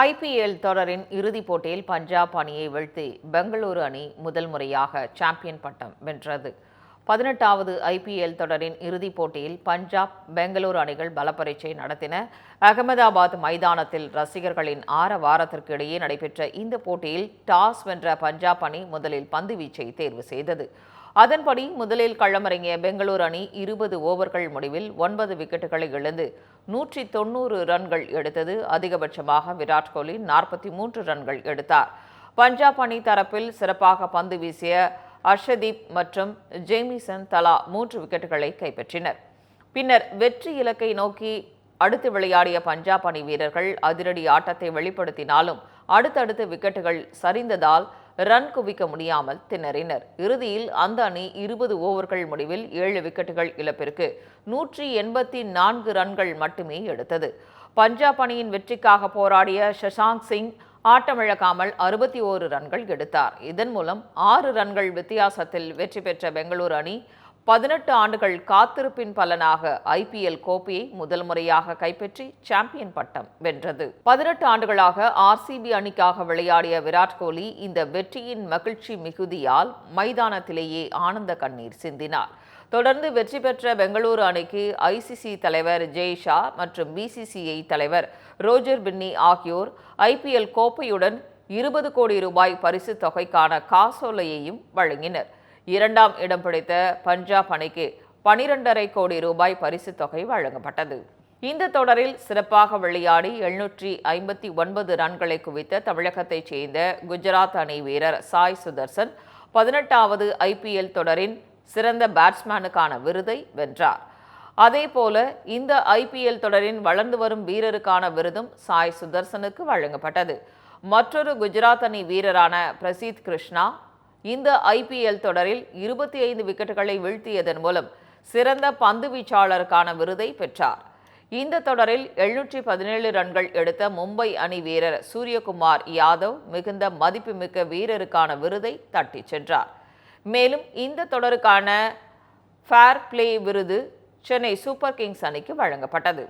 IPL தொடரின் இறுதிப் போட்டியில் பஞ்சாப் அணியை வீழ்த்தி பெங்களூரு அணி முதல் முறையாக சாம்பியன் பட்டம் வென்றது. பதினெட்டாவது ஐபிஎல் தொடரின் இறுதிப் போட்டியில் பஞ்சாப் பெங்களூரு அணிகள் பலப்பரீட்சை நடத்தின. அகமதாபாத் மைதானத்தில் ரசிகர்களின் ஆரவாரத்திற்கு இடையே நடைபெற்ற இந்த போட்டியில் டாஸ் வென்ற பஞ்சாப் அணி முதலில் பந்து வீச்சை தேர்வு செய்தது. அதன்படி முதலில் களமிறங்கிய பெங்களூரு அணி இருபது ஓவர்கள் முடிவில் ஒன்பது விக்கெட்டுகளை இழந்து நூற்றி தொண்ணூறு ரன்கள் எடுத்தது. அதிகபட்சமாக விராட் கோலி நாற்பத்தி மூன்று ரன்கள் எடுத்தார். பஞ்சாப் அணி தரப்பில் சிறப்பாக பந்து வீசிய அர்ஷதீப் மற்றும் ஜேமிசன் தலா மூன்று விக்கெட்டுகளை கைப்பற்றினர். பின்னர் வெற்றி இலக்கை நோக்கி அடுத்து விளையாடிய பஞ்சாப் அணி வீரர்கள் அதிரடி ஆட்டத்தை வெளிப்படுத்தினாலும் அடுத்தடுத்து விக்கெட்டுகள் சரிந்ததால் ரன் குவிக்க முடியாமல் திணறினர். இறுதியில் அந்த அணி இருபது ஓவர்கள் முடிவில் ஏழு விக்கெட்டுகள் இழப்பிற்கு நூற்றி எண்பத்தி நான்கு ரன்கள் மட்டுமே எடுத்தது. பஞ்சாப் அணியின் வெற்றிக்காக போராடிய சஷாங்க் சிங் ஆட்டமிழக்காமல் அறுபத்தி ஓரு ரன்கள் எடுத்தார். இதன் மூலம் ஆறு ரன்கள் வித்தியாசத்தில் வெற்றி பெற்ற பெங்களூரு அணி பதினெட்டு ஆண்டுகள் காத்திருப்பின் பலனாக ஐபிஎல் கோப்பையை முதல் முறையாக கைப்பற்றி சாம்பியன் பட்டம் வென்றது. பதினெட்டு ஆண்டுகளாக ஆர்சிபி அணிக்காக விளையாடிய விராட் கோலி இந்த வெற்றியின் மகிழ்ச்சி மிகுதியால் மைதானத்திலேயே ஆனந்த கண்ணீர் சிந்தினார். தொடர்ந்து வெற்றி பெற்ற பெங்களூரு அணிக்கு ஐசிசி தலைவர் ஜெய்ஷா மற்றும் பிசிசிஐ தலைவர் ரோஜர் பின்னி ஆகியோர் ஐபிஎல் கோப்பையுடன் இருபது கோடி ரூபாய் பரிசு தொகைக்கான காசோலையையும் வழங்கினர். இரண்டாம் இடம் பிடித்த பஞ்சாப் அணிக்கு பனிரெண்டரை கோடி ரூபாய் பரிசுத் தொகை வழங்கப்பட்டது. இந்த தொடரில் சிறப்பாக விளையாடி எழுநூற்றி ஐம்பத்தி ஒன்பது ரன்களை குவித்த தமிழகத்தைச் சேர்ந்த குஜராத் அணி வீரர் சாய் சுதர்சன் பதினெட்டாவது ஐபிஎல் தொடரின் சிறந்த பேட்ஸ்மேனுக்கான விருதை வென்றார். அதேபோல இந்த ஐபிஎல் தொடரின் வளர்ந்து வரும் வீரருக்கான விருதும் சாய் சுதர்சனுக்கு வழங்கப்பட்டது. மற்றொரு குஜராத் அணி வீரரான பிரசீத் கிருஷ்ணா இந்த ஐபிஎல் தொடரில் இருபத்தி ஐந்து விக்கெட்டுகளை வீழ்த்தியதன் மூலம் சிறந்த பந்து வீச்சாளருக்கான விருதை பெற்றார். இந்த தொடரில் எழுநூற்றி பதினேழு ரன்கள் எடுத்த மும்பை அணி வீரர் சூரியகுமார் யாதவ் மிகுந்த மதிப்புமிக்க வீரருக்கான விருதை தட்டிச் சென்றார். மேலும் இந்த தொடருக்கான ஃபேர் பிளே விருது சென்னை சூப்பர் கிங்ஸ் அணிக்கு வழங்கப்பட்டது.